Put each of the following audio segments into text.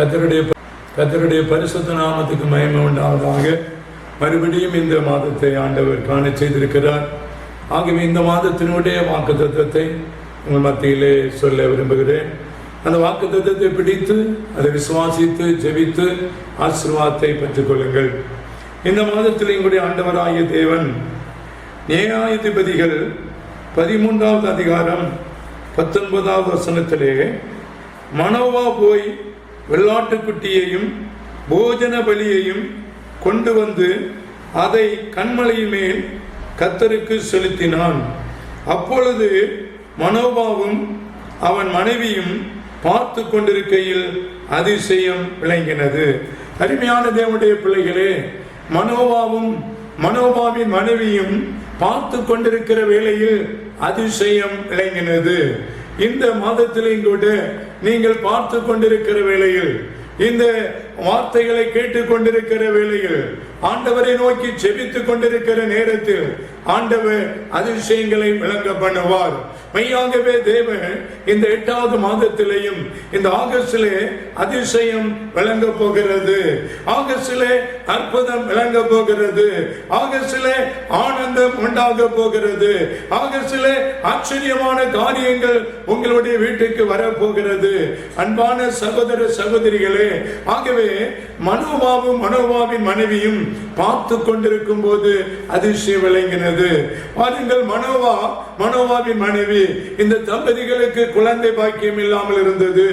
கத்தருடைய கத்தருடைய பரிசுத்த நாமத்துக்கு மயமை உண்டாவதாக. மறுபடியும் இந்த மாதத்தை ஆண்டவர் காண செய்திருக்கிறார். ஆகவே இந்த மாதத்தினுடைய வாக்கு தத்துவத்தை உங்கள் மத்தியிலே சொல்ல விரும்புகிறேன். அந்த வாக்கு தத்துவத்தை பிடித்து அதை விசுவாசித்து ஜெபித்து ஆசீர்வாதத்தை பெற்றுக்கொள்ளுங்கள் இந்த மாதத்தில் எங்களுடைய ஆண்டவராகிய தேவன் நியாயாதிபதிகள் பதிமூன்றாவது அதிகாரம் பத்தொன்பதாவது வசனத்திலே மனோவா போய் வெள்ளாட்டுக்குட்டியையும் போஜன பலியையும் கொண்டு வந்து அதை கண்மலை மேல் கத்தருக்கு செலுத்தினான். அப்பொழுது மனோபாவும் அவன் மனைவியும் பார்த்து கொண்டிருக்கையில் அதிசயம் விளங்கினது. அருமையான தேவனுடைய பிள்ளைகளே மனோபாவும் மனோபாவின் மனைவியும் பார்த்து கொண்டிருக்கிற வேளையில் அதிசயம் விளங்கினது. இந்த மாதத்திலையும் கூட நீங்கள் பார்த்து கொண்டிருக்கிற வேளையில் இந்த வார்த்தைகளை கேட்டுக் கொண்டிருக்கிற வேளையில் ஆண்டவரை நோக்கி செபித்துக் கொண்டிருக்கிற நேரத்தில் ஆண்டவர் அதிசயங்களை விளங்க பண்ணுவார். மெய்யாகவே தேவன் இந்த எட்டாவது மாதத்திலேயும் இந்த ஆகஸ்டிலே அதிசயம் விளங்க போகிறது. ஆகஸ்டிலே அற்புதம் விளங்க போகிறது. ஆகஸ்டிலே ஆனந்தம் உண்டாக போகிறது. ஆகஸ்டிலே ஆச்சரியமான காரியங்கள் உங்களை உங்களுடைய வீட்டுக்கு வரப்போகிறது. அன்பான சகோதர சகோதரிகளே ஆகவே மனோபாவும் மனோபாவின் மனைவியும் பார்த்து கொண்டிருக்கும் போது அதிசயம் விளங்கினது. பாருங்கள் மனோவா மனோவாவின் மனைவி இந்த தம்பதிகளுக்கு குழந்தை பாக்கியம் இல்லாமல் இருந்தது.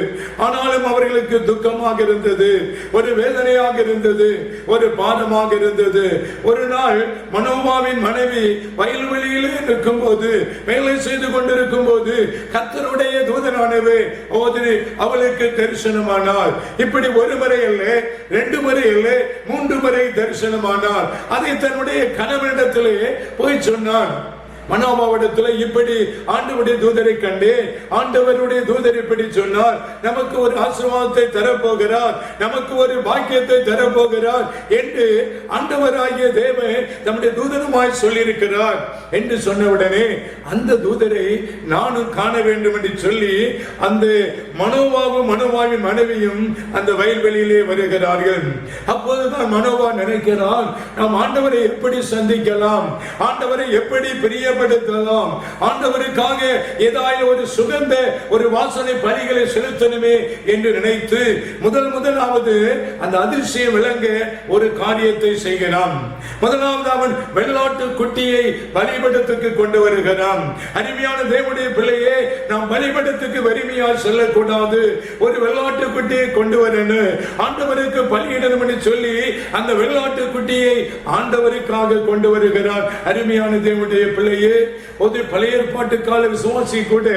ஆனாலும் அவர்களுக்கு துக்கமாக இருந்தது. ஒரு வேதனையாக இருந்தது. ஒரு பாடமாக இருந்தது. ஒரு நாள் மனோவாவின் மனைவி வயல்வெளியிலே இருக்கும் போது வேலை செய்து கொண்டிருக்கும் போது கத்தருடைய தூதனானவே போது அவளுக்கு தரிசனமானார் இப்படி ஒரு முறை இல்லை ரெண்டு முறை இல்லை மூன்று முறை தரிசனமானார் அதை தன்னுடைய கணவனிடத்திலே போய் சொன்னான். மனோபாவிடத்தில் இப்படி ஆண்டவருடைய தூதரை கண்டு ஆண்டவருடைய தூதர் இப்படி சொன்னார். நமக்கு ஒரு ஆசிரமத்தை தரப்போகிறார். நமக்கு ஒரு பாக்கியத்தை தரப்போகிறார் என்று ஆண்டவராகிய தேவன் தம்முடைய தூதனுமாய் சொல்லியிருக்கிறார் என்று சொன்னவுடனே அந்த தூதரை நானும் காண வேண்டும் என்று சொல்லி அந்த மனோவாவும் மனோவாவின் மனைவியும் அந்த வயல்வெளியிலே வருகிறார்கள். அப்போதுதான் மனோவா நினைக்கிறான் நாம் ஆண்டவரை எப்படி சந்திக்கலாம்? ஆண்டவரை எப்படி பிரியப்படுத்தலாம் ஆண்டவருக்காக ஏதாவது ஒரு சுகந்த ஒரு வாசனை பணிகளை செலுத்தணுமே என்று நினைத்து முதல் முதலாவது அந்த அதிர்ச்சியை விளங்க ஒரு காரியத்தை செய்கிறான். முதலாவது அவன் வெள்ளாட்டு குட்டியை பலிபடத்துக்கு கொண்டு வருகிறான். அருமையான தேவனுடைய பிள்ளையே நாம் பலிபடத்துக்கு வறுமையால் செல்லக்கூடாது. ஒரு வெள்ளாட்டு குட்டியை கொண்டு வரணும் ஆண்டவருக்கு பலியிடணும் என்று சொல்லி அந்த வெள்ளாட்டு குட்டியை ஆண்டவருக்காக கொண்டு வருகிறார் அருமையான தேவனுடைய பிள்ளையே ஒரு பழைய ஏற்பாட்டு கால விசுவாசி கூட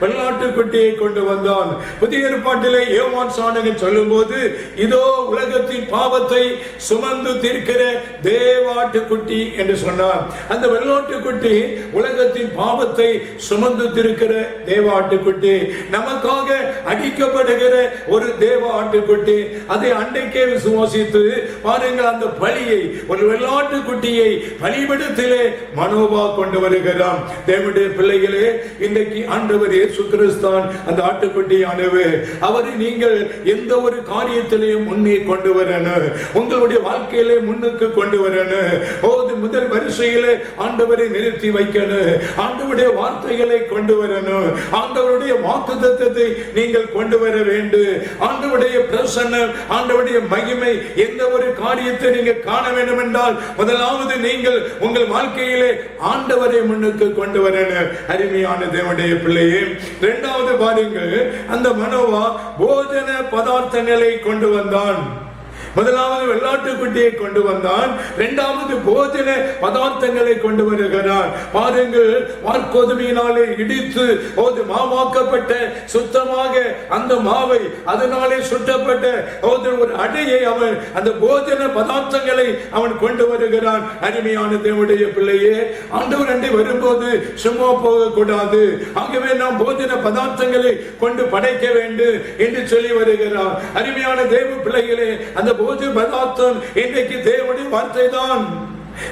வெள்ளாட்டு குட்டியை கொண்டு வந்தான். புதிய ஏற்பாட்டிலே ஏவான் சாணகன் சொல்லும் போது இதோ உலகத்தின் பாவத்தை சுமந்து தீர்க்கிற தேவாட்டு குட்டி என்று சொன்னார். அந்த வெள்ளாட்டு குட்டி உலகத்தின் பாவத்தை சுமந்து தீர்க்கிற தேவாட்டு குட்டி. நமக்காக அடிக்கப்படுகிற ஒரு தேவ ஆட்டுக்குட்டி அதை அன்றைக்கே விசுவாசித்து பாருங்கள் அந்த பலியை ஒரு வெள்ளாட்டு குட்டியை பலிபடத்திலே மனோபா கொண்டு வருகிறான். தேவனுடைய பிள்ளைகளே இன்றைக்கு ஆண்டவர் இயேசு கிறிஸ்தான் அந்த ஆட்டுக்குட்டி ஆட்டுக்குட்டியானவர் அவரை நீங்கள் எந்த ஒரு காரியத்திலையும் முன்னே கொண்டு வரணும் உங்களுடைய வாழ்க்கையிலே முன்னுக்கு கொண்டு வரணும் போது முதல் வரிசையிலே ஆண்டவரை நிறுத்தி வைக்கணும் ஆண்டவருடைய வார்த்தைகளை கொண்டு வரணும் ஆண்டவருடைய வாக்கு தத்துவத்தை நீங்கள் கொண்டு வர வேண்டும். ஆண்டவுடைய பிரசன்னம் ஆண்டவுடைய மகிமை எந்த ஒரு காரியத்தை நீங்க காண வேண்டும் என்றால் முதலாவது நீங்கள் உங்கள் வாழ்க்கையிலே ஆண்டவரை முன்னுக்கு கொண்டு வரணும். அருமையான தேவனுடைய பிள்ளையே இரண்டாவது பாருங்கள் அந்த மனோவா போஜன பதார்த்தங்களை கொண்டு வந்தான். முதலாவது வெள்ளாட்டு குட்டியை கொண்டு வந்தான். இரண்டாவது போஜன பதார்த்தங்களை கொண்டு வருகிறான். பாருங்கள் வார்கோதுமையினாலே இடித்து போது மாவாக்கப்பட்ட சுத்தமாக அந்த மாவை அதனாலே சுட்டப்பட்ட ஒரு அடையை அவன் அந்த போஜன பதார்த்தங்களை அவன் கொண்டு வருகிறான். அருமையான தேவனுடைய பிள்ளையே ஆண்டவர் அண்டை வரும்போது சும்மா போகக்கூடாது. ஆகவே நாம் போஜன பதார்த்தங்களை கொண்டு படைக்க வேண்டும் என்று சொல்லி வருகிறான் அருமையான தேவ பிள்ளைகளே அந்த போஜன பதார்த்தம் இன்றைக்கு தேவனுடைய வார்த்தை தான்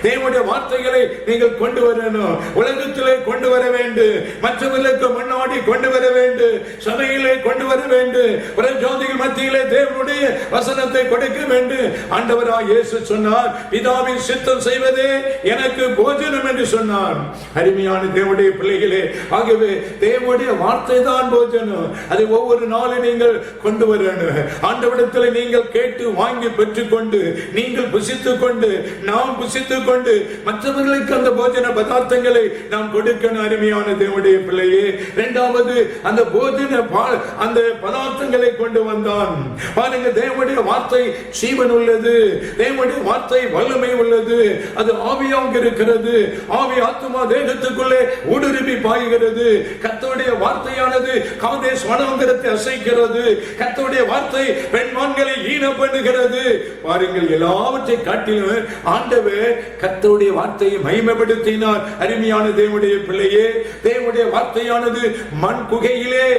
தேவனுடைய வார்த்தைகளை நீங்கள் கொண்டு வரணும். உலகத்திலே கொண்டு வர வேண்டும். மற்றவர்களுக்கு முன்னாடி கொண்டு வர வேண்டும். சபையிலே கொண்டு வர வேண்டும். பிரஜோதிகள் மத்தியிலே தேவனுடைய வசனத்தை கொடுக்க வேண்டும். ஆண்டவராக இயேசு சொன்னார் பிதாவின் சித்தம் செய்வதே எனக்கு போஜனம் என்று சொன்னார். அருமையான தேவனுடைய பிள்ளைகளே ஆகவே தேவனுடைய வார்த்தை தான் போஜனம். அதை ஒவ்வொரு நாளும் நீங்கள் கொண்டு வரணும். ஆண்டவரிடத்தில் நீங்கள் கேட்டு வாங்கி பெற்றுக்கொண்டு நீங்கள் புசித்துக் கொண்டு நாம் புசித்து கொண்டு மற்றவர்களுக்கு அந்த போஜன பதார்த்தங்களை நாம் கொடுக்கணும் அருமையான தேவனுடைய பிள்ளையே. இரண்டாவது அந்த போஜன அந்த பதார்த்தங்களை கொண்டு வந்தான். பாருங்க தேவனுடைய வார்த்தை சீவன் உள்ளது. தேவனுடைய வார்த்தை வல்லமை உள்ளது. அது ஆவியாக இருக்கிறது. ஆவி ஆத்மா தேகத்துக்குள்ளே ஊடுருவி பாய்கிறது. கத்தோடைய வார்த்தையானது காதே ஸ்வனந்திரத்தை அசைக்கிறது. கத்தோடைய வார்த்தை பெண்மான்களை ஈன பண்ணுகிறது பாருங்கள் எல்லாவற்றை காட்டிலும் ஆண்டவர் கத்தருடைய வார்த்தையை மகிமைப்படுத்தினார். அருமையான தேவனுடைய பிள்ளையே தேவனுடைய வார்த்தையானது மண் குகையிலே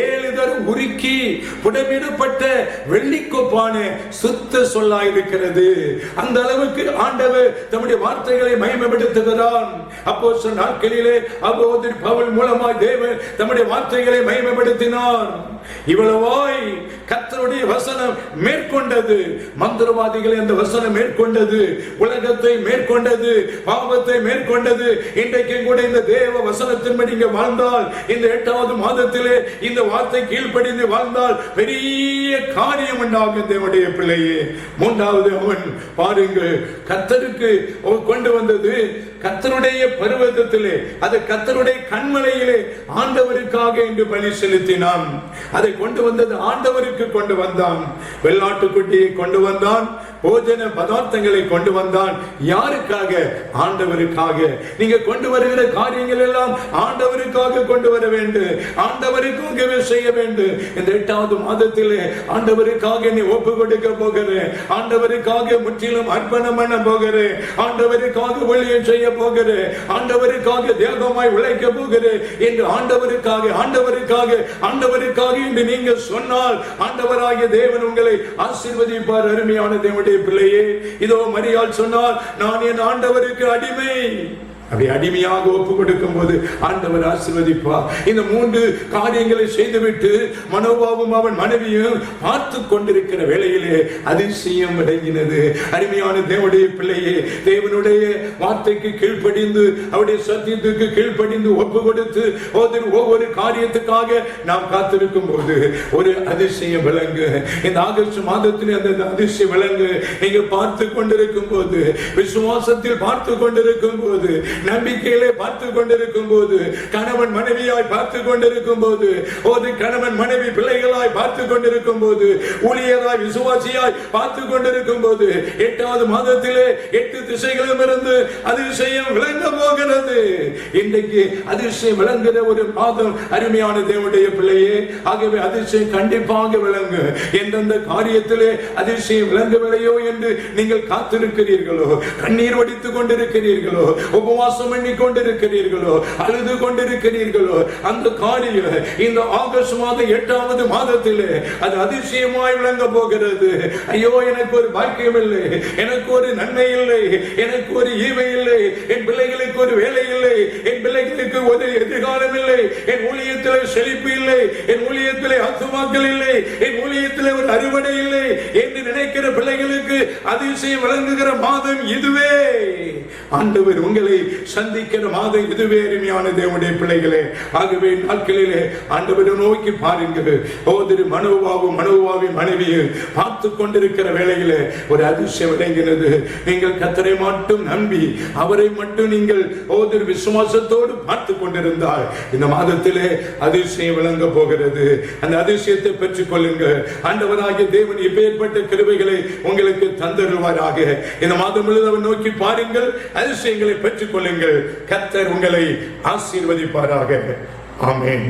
ஏழு தரம் உருக்கி புடமிடப்பட்ட வெள்ளிக்கொப்பான சுத்த சொல்லாயிருக்கிறது அந்த அளவுக்கு ஆண்டவர் தம்முடைய வார்த்தைகளை மயமப்படுத்துகிறான் அப்போ நாட்களிலே அப்போது பவுல் மூலமாய் தேவன் தம்முடைய வார்த்தைகளை மகிமைப்படுத்தினார். இவ்வளவாய் கத்தருடைய வசனம் மேற்கொண்டது. மந்திரவாதிகளை அந்த வசனம் மேற்கொண்டது. உலகத்தை மேற்கொண்டது. பாவத்தை மேற்கொண்டது. இன்றைக்கு கூட இந்த தேவ வசனத்தின்படி இங்க வாழ்ந்தால் இந்த எட்டாவது மாதத்திலே இந்த வார்த்தை கீழ்ப்படிந்து வாழ்ந்தால் பெரிய காரியம் உண்டாகும் தேவனுடைய பிள்ளையே. மூன்றாவது அவன் பாருங்கள் கத்தருக்கு அவன் கொண்டு வந்தது கத்தருடைய பருவத்திலே அது கத்தருடைய கண்மலையிலே ஆண்டவருக்காக என்று பலி செலுத்தினான். அதை கொண்டு வந்தது ஆண்டவருக்கு கொண்டு வந்தான். வெள்ளாட்டுக்குட்டியை கொண்டு வந்தான். போஜன பதார்த்தங்களை கொண்டு வந்தான். யாருக்காக? ஆண்டவருக்காக. நீங்க கொண்டு வருகிற காரியங்கள் எல்லாம் ஆண்டவருக்காக கொண்டு வர வேண்டும். ஆண்டவருக்காகவே செய்ய வேண்டும். இந்த எட்டாவது மாதத்திலே ஆண்டவருக்காக நீ ஒப்பு கொடுக்க போகிறேன். ஆண்டவருக்காக முற்றிலும் அர்ப்பணம் பண்ண போகிறேன். ஆண்டவருக்காக ஊழியம் செய்ய போகிறேன். ஆண்டவருக்காக தேகமாய் உழைக்க போகிறேன். என்று ஆண்டவருக்காக ஆண்டவருக்காக ஆண்டவருக்காக என்று நீங்க சொன்னால் ஆண்டவராகிய தேவன் உங்களை ஆசீர்வதிப்பார் அருமையான தேவனுடைய பிள்ளையே இதோ மரியாள் சொன்னால் நான் என் ஆண்டவருக்கு அடிமை. அப்படி அடிமையாக ஒப்பு கொடுக்கும் போது ஆண்டவர் ஆசீர்வதிப்பார் இந்த மூன்று காரியங்களை செய்துவிட்டு மனோபாவும் அவன் மனைவியும் பார்த்து கொண்டிருக்கிற வேளையிலே அதிசயம் அடங்கினது. அருமையான தேவனுடைய பிள்ளையே தேவனுடைய வார்த்தைக்கு கீழ்ப்படிந்து அவருடைய சத்தியத்துக்கு கீழ்ப்படிந்து ஒப்பு கொடுத்து ஒவ்வொரு ஒவ்வொரு காரியத்துக்காக நாம் காத்திருக்கும் போது ஒரு அதிசயம் விளங்கு. இந்த ஆகஸ்ட் மாதத்தில் அந்த அதிசயம் விளங்கு. நீங்க பார்த்து கொண்டிருக்கும் போது விசுவாசத்தில் பார்த்து கொண்டிருக்கும் போது நம்பிக்கையிலே பார்த்து கொண்டிருக்கும் போது கணவன் மனைவியாய் பார்த்து கொண்டிருக்கும் போது ஒரு கணவன் மனைவி பிள்ளைகளாய் பார்த்து கொண்டிருக்கும் போது ஊழியராய் விசுவாசியாய் பார்த்து கொண்டிருக்கும் போது எட்டாவது மாதத்திலே எட்டு திசைகளும் இருந்து அதிசயம் விளங்க போகிறது. இன்றைக்கு அதிசயம் விளங்குகிற ஒரு மாதம் அருமையான தேவனுடைய பிள்ளையே ஆகவே அதிசயம் கண்டிப்பாக விளங்கு. எந்தெந்த காரியத்திலே அதிசயம் விளங்கவில்லையோ என்று நீங்கள் காத்திருக்கிறீர்களோ கண்ணீர் வடித்துக் கொண்டிருக்கிறீர்களோ உபவாசம் பண்ணி கொண்டிருக்கிறீர்களோ அழுது கொண்டிருக்கிறீர்களோ அந்த காரியம் இந்த ஆகஸ்ட் மாதம் எட்டாவது மாதத்திலே அது அதிசயமாய் விளங்க போகிறது. ஐயோ எனக்கு ஒரு பாக்கியம் இல்லை எனக்கு ஒரு நன்மை இல்லை எனக்கு ஒரு ஈவை இல்லை என் பிள்ளைகளுக்கு ஒரு வேலை இல்லை என் பிள்ளைகளுக்கு ஒரு எதிர்காலம் இல்லை என் ஊழியத்தில் செழிப்பு இல்லை என் ஊழியத்தில் ஆத்துமாக்கள் இல்லை என் ஊழியத்தில் ஒரு அறுவடை இல்லை என்று நினைக்கிற பிள்ளைகளுக்கு அதிசயம் விளங்குகிற மாதம் இதுவே. ஆண்டவர் உங்களை சந்திக்கிற மாதம் இதுவே அருமையான தேவனுடைய பிள்ளைகளே. ஆகவே நாட்களிலே ஆண்டவரை நோக்கி பாருங்கள். ஓதிரு மனோவாவும் மனோவாவின் மனைவியும் பார்த்து கொண்டிருக்கிற வேளையிலே ஒரு அதிசயம் விளங்கினது. நீங்கள் கத்தரை மட்டும் நம்பி அவரை மட்டும் நீங்கள் ஓதிரு விசுவாசத்தோடு பார்த்து கொண்டிருந்தால் இந்த மாதத்திலே அதிசயம் விளங்க போகிறது. அந்த அதிசயத்தை பெற்றுக் கொள்ளுங்கள். ஆண்டவராகிய தேவன் இப்பேற்பட்ட கிருபைகளை உங்களுக்கு தந்தருவாராக. இந்த மாதம் முழுவதும் நோக்கி பாருங்கள். அதிசயங்களை பெற்றுக் கொள்ளுங்கள் கத்தர் உங்களை ஆசீர்வதிப்பாராக. ஆமேன்.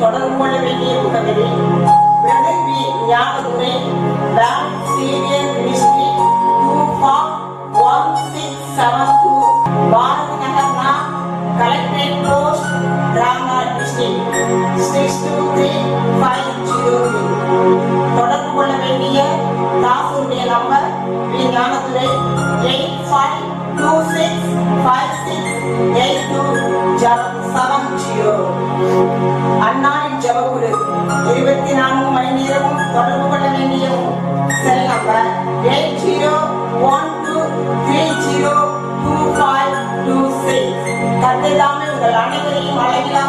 தொடர்பு கொள்ள வேண்டிய bank senior ministry two one six seven two Bharathi collectorate post Ramnath district six two three five zero தொடர்பு கொள்ள வேண்டிய ஜீரோ அண்ணாவின் ஜபகுரு இருபத்தி நான்கு மணி நேரமும் தொடர்பு கொள்ள வேண்டிய cell number eight zero one two three zero two five two six. கத்தை உங்கள் அனைவரையும் அழகிலாம்